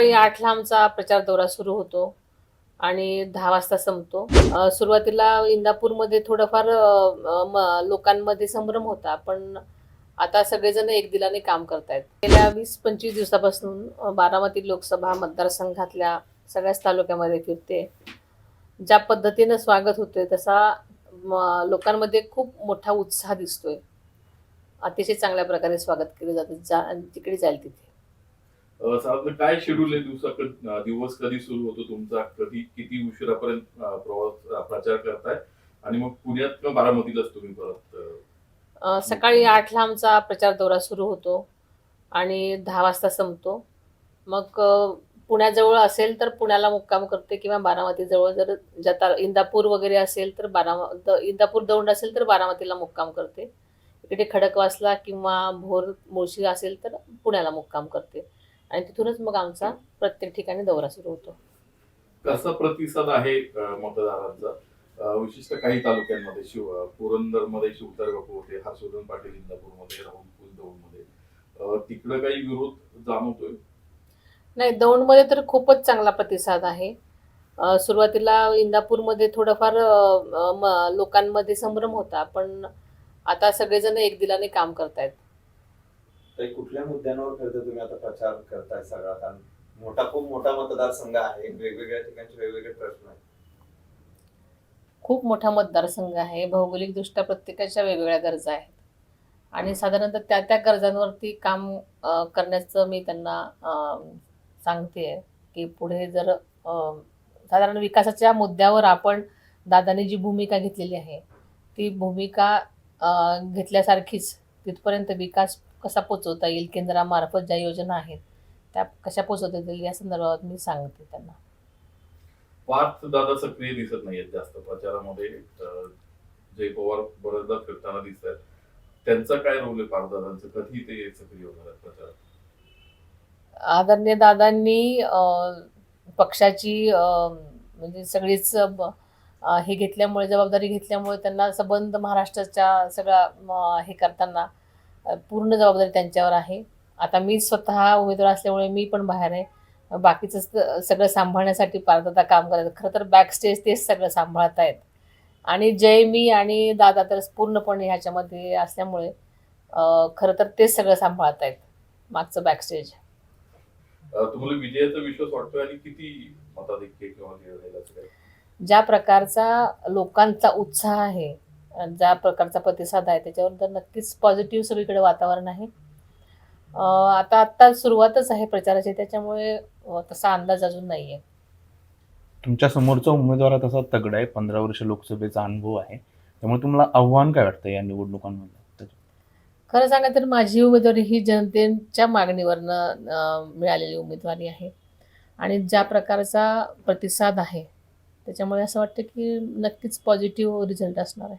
सकाळी आठला आमचा प्रचार दौरा सुरू होतो आणि दहा वाजता संपतो. सुरुवातीला इंदापूरमध्ये थोडंफार म- लोकांमध्ये संभ्रम होता पण आता सगळेजण एक दिलाने काम करतायत. गेल्या वीस पंचवीस दिवसापासून बारामती लोकसभा मतदारसंघातल्या सगळ्याच तालुक्यामध्ये फिरते ज्या पद्धतीनं स्वागत होते तसा म- लोकांमध्ये खूप मोठा उत्साह दिसतोय. अतिशय चांगल्या प्रकारे स्वागत केलं जातं जा तिकडे जाईल तिथे. साधारण काय शेड्यूल आहे दिवसा दिवस कधी सुरू होतो तुमचा? कधी किती उशिरापर्यंत प्रवास प्रचार करताय? आणि मग पुण्यात किंवा बारामतीलाच तुम्ही परत सकाळी आठला आमचा प्रचार दौरा सुरू होतो आणि दहा वाजता संपतो. मग पुण्याजवळ असेल तर पुण्याला मुक्काम करते किंवा बारामतीजवळ. जर जाता इंदापूर वगैरे असेल तर बाराम इंदापूर दौंड असेल तर बारामतीला मुक्काम करते. इकडे खडकवासला किंवा भोर मुळशी असेल तर पुण्याला मुक्काम करते. आणि तिथूनच मग आमचा प्रत्येक ठिकाणी दौरा सुरू होतो. कसा प्रतिसाद आहे मतदारांचा? विशिष्ट काही तालुक्यांमध्ये शिव पुरंदरमध्ये शिवतार बापू होते हर्षवर्धन पाटील इंदापूरमध्ये राहुल कुल दौंडमध्ये. अ, तिकडं काही विरोध जाणवतोय? नाही दौंडमध्ये तर खूपच चांगला प्रतिसाद आहे. सुरुवातीला इंदापूरमध्ये थोडंफार लोकांमध्ये संभ्रम होता पण आता सगळेजण एक दिलाने काम करतायत. काही कुठल्या मुद्द्यांवर खरं तर तुम्ही आता प्रचार करताय सगळा? कारण मोठा खूप मोठा मतदारसंघ आहे. वेगवेगळ्या ठिकाणचे वेगवेगळे प्रश्न आहेत. खूप मोठा मतदारसंघ आहे. भौगोलिकदृष्ट्या प्रत्येकाच्या वेगवेगळ्या गरजा आहेत. आणि साधारणतः त्या त्या गरजांवरती काम करण्याचं मी त्यांना सांगते की पुढे जर साधारण विकासाच्या मुद्द्यावर आपण दादाने जी भूमिका घेतलेली आहे ती भूमिका घेतल्यासारखीच तिथपर्यंत विकास कसा पोचवता येईल केंद्रामार्फत ज्या योजना आहेत त्या कशा पोचवता येतील या संदर्भात मी सांगते त्यांना. पार्थ दादा सक्रिय दिसत नाहीयेत जास्त प्रचारामध्ये. जय पवार बरेचदा फिरताना दिसत आहेत त्यांचा काय रोल आहे पार्थ दादांचं? कधी ते सक्रिय होणार आहेत प्रचारात? आदरणीय दादांनी पक्षाची म्हणजे सगळीच हे घेतल्यामुळे जबाबदारी घेतल्यामुळे त्यांना संबंध महाराष्ट्राच्या सगळा हे करताना पूर्ण जबाबदारी त्यांच्यावर आहे. आता मी स्वतः उमेदवार असल्यामुळे मी पण बाहेर आहे. बाकीचं सगळं सांभाळण्यासाठी पारदादा काम करायचं खरं तर बॅक स्टेज तेच सगळं सांभाळत आहेत. आणि जय मी आणि दादा तर पूर्णपणे ह्याच्यामध्ये असल्यामुळे खरं तर तेच सगळं सांभाळत आहेत. मागचं बॅक स्टेज अ, तुम्हाला विजयाचा विश्वास वाटतोय आणि किती मताधिक्य किंवा? ज्या प्रकारचा लोकांचा उत्साह आहे ज्या प्रकारचा प्रतिसाद आहे त्याच्यावर तर नक्कीच पॉझिटिव्ह सगळीकडे वातावरण आहे. आता आत्ता सुरुवातच आहे प्रचाराची त्याच्यामुळे तसा अंदाज अजून नाही आहे तुमच्या समोरचा उमेदवार तसा तगडा आहे पंधरा वर्ष लोकसभेचा अनुभव आहे. त्यामुळे तुम्हाला आव्हान काय वाटतं या निवडणुकांमध्ये खरं सांगा तर माझी उमेदवारी ही जनतेच्या मागणीवरनं मिळालेली उमेदवारी आहे. आणि ज्या प्रकारचा प्रतिसाद आहे त्याच्यामुळे असं वाटतं की नक्कीच पॉझिटिव्ह रिझल्ट असणार आहे.